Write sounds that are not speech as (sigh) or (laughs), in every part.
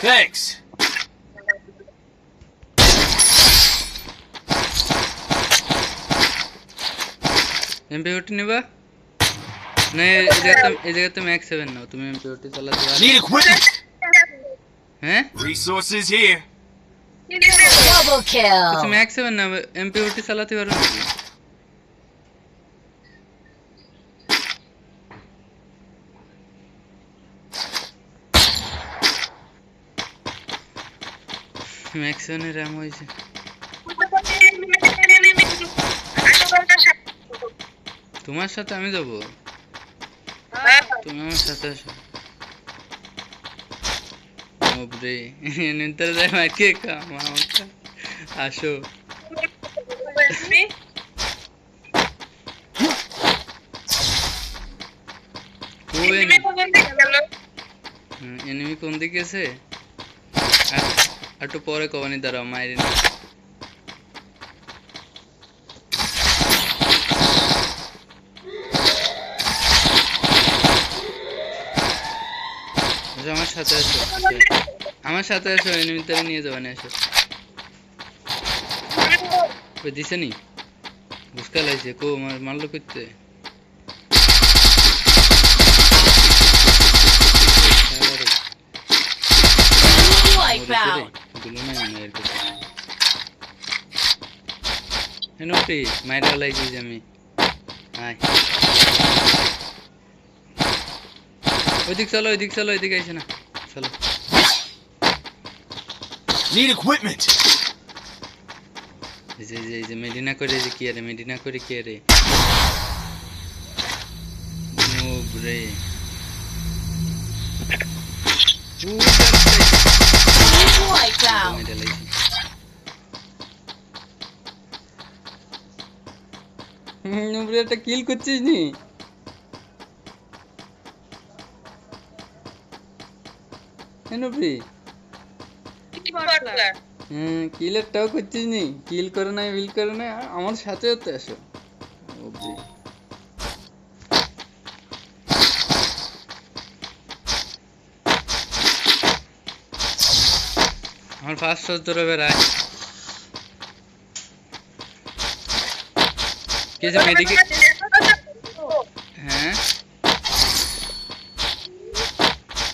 Thanks. MP forty নেবা না এই জায়গাতে এই জায়গাতে ম্যাক্স সেভেন নাও তুমি এমপি ফোরটি চালাতে পারো Need equipment. হ্যাঁ Resources here. Double kill. তুমি ম্যাক্স সেভেন নাও এমপি ফোরটি চালাতে পারো নাকি র্যাম হয়েছে তোমার সাথে আমি যাব তুমি আমার সাথে আসো ওপরে নিন্তরে মাকে কাম আসো এনিমি কোন দিকে আছে একটু পরে কবানি দাঁড়াও না। আসো, আমার সাথে আসো আমার সাথে আসো এনিমি তারা নিয়ে যাবেন আসো দিছে নি? বুঝকা লাইছে কো মার মারলো করতে Wipeout. গুলো নাই হয় এর কাছে হেনপি মাইরা লাইছি যে আমি হাই ওইদিক চলো ওইদিক চলো ওইদিকে আইসে না চলো Need equipment. যে যে- যে মেডিনা করে যে কি আরে মেডিনা করে কি আরে মুভ রে (laughs) নুবরে একটা কিল করছিস নি? হ্যাঁ কিলেরটাও করছিস নি? কিল করে নাই বিল করে নাই আমার সাথেও তো আসো। বেড়ায়। কিছু মেডিকেল হ্যাঁ?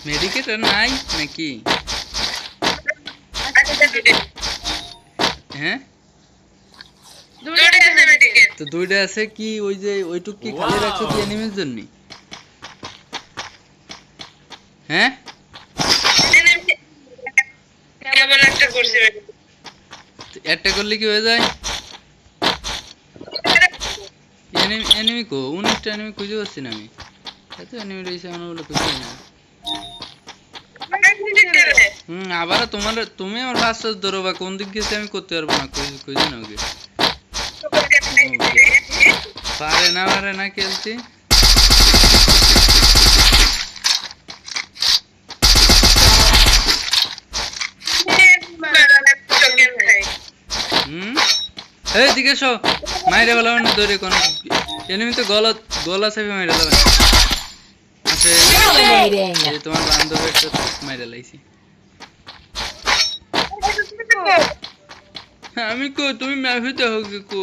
মেডিকেল নাই নাকি? হ্যাঁ? তো দুইটা আছে কি ওই যে ওইটুক কি খালি রাখছো কি অ্যানিমের জন্য? হ্যাঁ তো একটা করলে কি হয়ে যায়? এনিমি এনিমি কো? উনিশটা এনিমি খুঁজে পাচ্ছি না আমি। এত এনিমি রয়েছে, আমার বলে খুঁজে না। হুম আবার তোমার, তুমি আমার ফার্স্ট ধরো বা কোন দিক গেছে আমি করতে পারব না, খুঁজে খুঁজে নাও গে পারে না পারে না খেলতে এই দিকে এসো। মাইরে বলাবেন না দৌড়ে কোন এনিমি তো গলা গলা চেপে মাইরে দেবেন আছে এই তোমার বান্ধবের তো মাইরে লাইছি। হ্যাঁ, আমি কো তুমি ম্যাফিতে হোক কো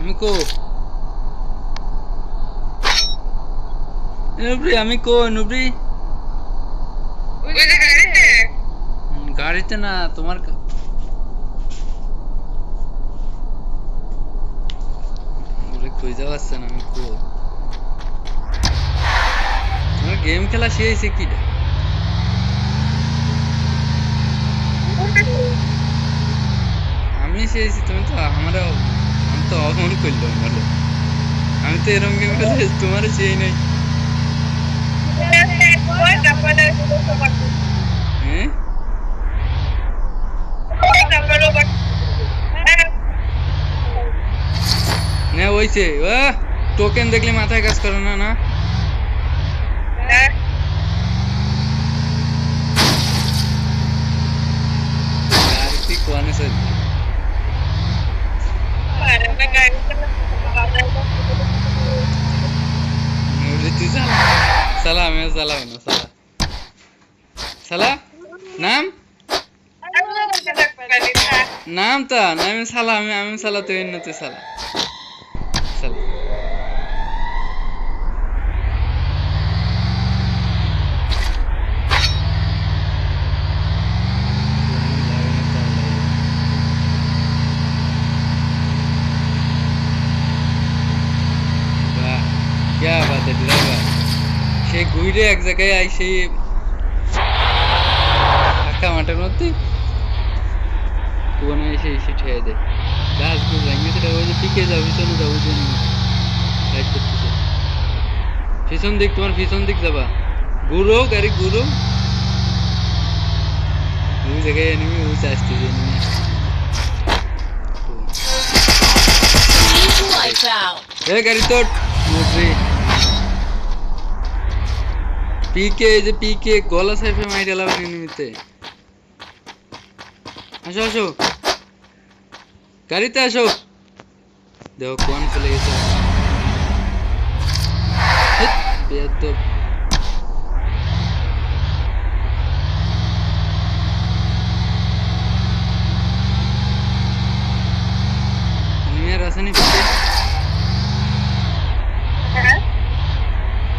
আমি কো নুবরি আমি কো নুবরি? গাড়িতে? না তোমার কই যাওয়া আসছে না আমি কো তোমার গেম খেলা শিখেছে কি? আমি শিখেছি তুমি তো আমার আমি তো অপমান করল বলো। আমি তো এরকম গেম খেলে তোমার চেয়ে নাই। না ওইছে টোকেন দেখলে মাথায় কাজ করে না না আর কি কোয়ানে স্যার সালাম সালাম সালাম নাম? নাম তো নামে সালাম আমি সালা তৈরি সালাম ঘুরে এক জায়গায় আই ফাঁকা মাঠের মধ্যে কোনে এসে এসে ঠেয়ে দেয়। গাছগুলো লাগিয়ে সেটা ওই যে পিকে যাও পিছনে যাও ওই জন্য রাইড করতেছে। পিছন দিক তোমার পিছন দিক যাবা। ঘুরো গাড়ি ঘুরো। ওই জায়গায় এনিমি ওই আসতেছে এনিমি এ গাড়ি তোর। পিকে এই যে পিকে গলা সাইফে মাইরে লাগান এনিমিতে আসো আসো। গাড়িতে আসো। দেখো কোন চলে গেছে। আসেনি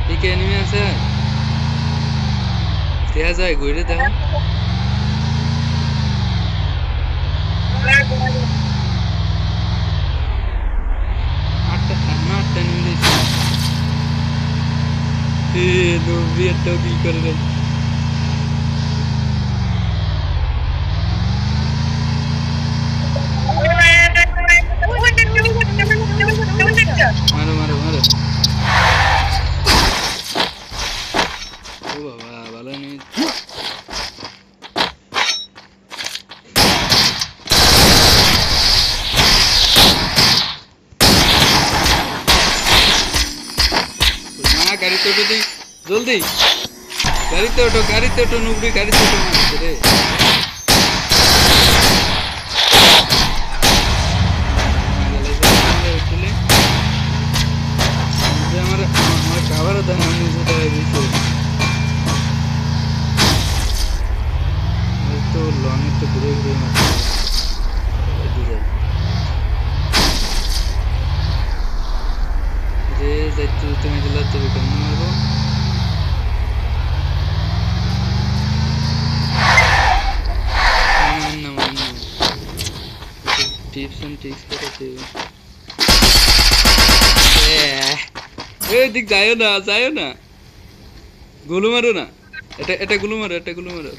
পিকে এনিমি আছে দেখা যায় ঘুরে দেখো আটটা না আটটা এনিমি দিয়েছে এ নব্বই জলদি গাড়িতে ওঠো গাড়িতে ওঠো নুবড়ি গাড়িতে ওঠো মারছে রে আমার আমার খাবারও দেন আমি নিজে টাকা দিয়েছি তো লং তো ঘুরে ঘুরে মারছে যাই যে যাইতে তুমি দিলে তবে কেমন মারবো না মানে টিপস এন্ড ট্রিক্স করেছে এই দিক যায়ও না যায়ও না গুলো মারো না এটা এটা গুলো মারো এটা গুলো মারো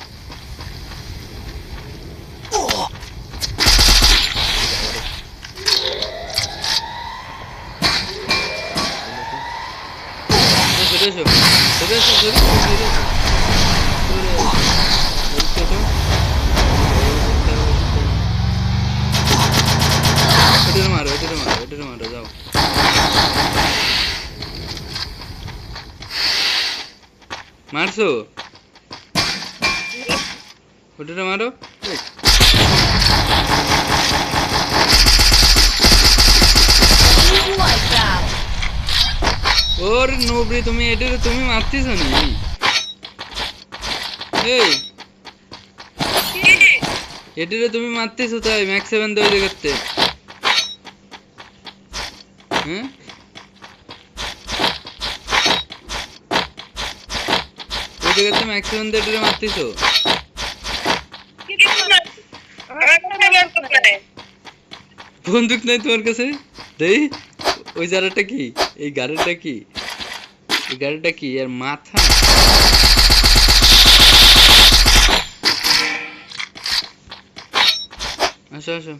সরে এসো সরে এসো সরে এসো সরে এসো সরে এসো এটারে মারো এটারে মারো এটারে মারো যাও মারছো? ওটারে মারো. ওর নোবরি, তুমি এটারে তুমি মারতেছ নি এটারে তুমি মারতেছো তাই ম্যাক্স সেভেন দেওয়া জায়গাতে হ্যাঁ? ওই জায়গাতে ম্যাক্স সেভেন দিয়ে এটারে মারতেছো বন্দুক নাই তোমার কাছে? দেই, ওই জারাটা কি? এই গাড়িটা কি? এই গাড়িটা কি? এর মাথা আসো আসো।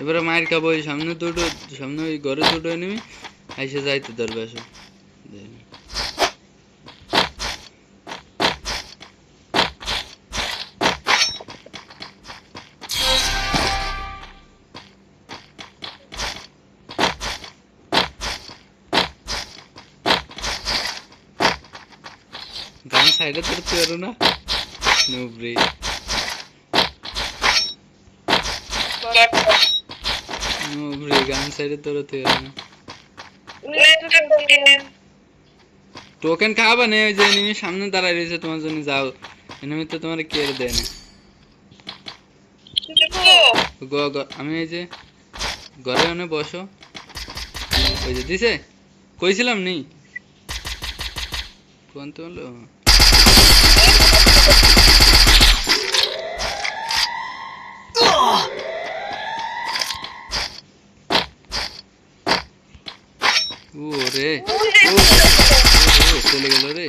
এবারে মায়ের খাব ওই সামনে দুটো, সামনে ওই ঘরে দুটো এনেমি আইসে যাইতে ধরবে, আসো। সাইডে ধরতে পারো না টোকেন খাওয়াবা না ওই যে এনিমি সামনে দাঁড়ায় রয়েছে তোমার জন্য যাও এনিমি তো তোমার কেয়ার দেয় না আমি এই যে ঘরে অনে বসো ওই যে দিছে কইছিলাম নি কোন তো হলো চলে গেল রে।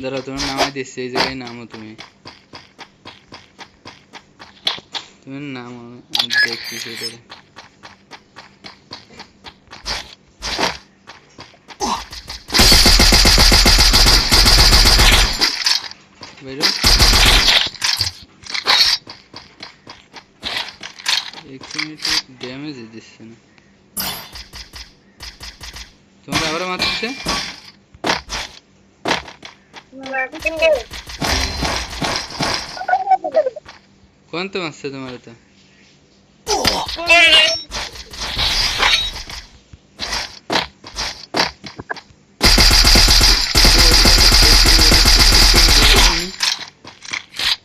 দাঁড়াও তোমার নামাই দিচ্ছি এই জায়গায় নামো তুমি। তুমি নামো আমি দেখতেছি এটারে বেরো একশো মিটার দিচ্ছে তোমার আবার মারতেছে? কোন তো মারছে তোমার এটা?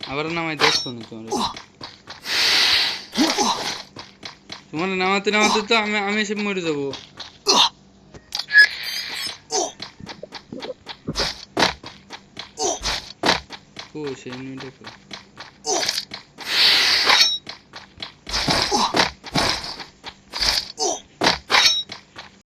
আবার নামাই দেখছ না তোমার। তোমার নামাতে নামাতে তো আমি আমি সে মরে যাব। ও সেই দেখো।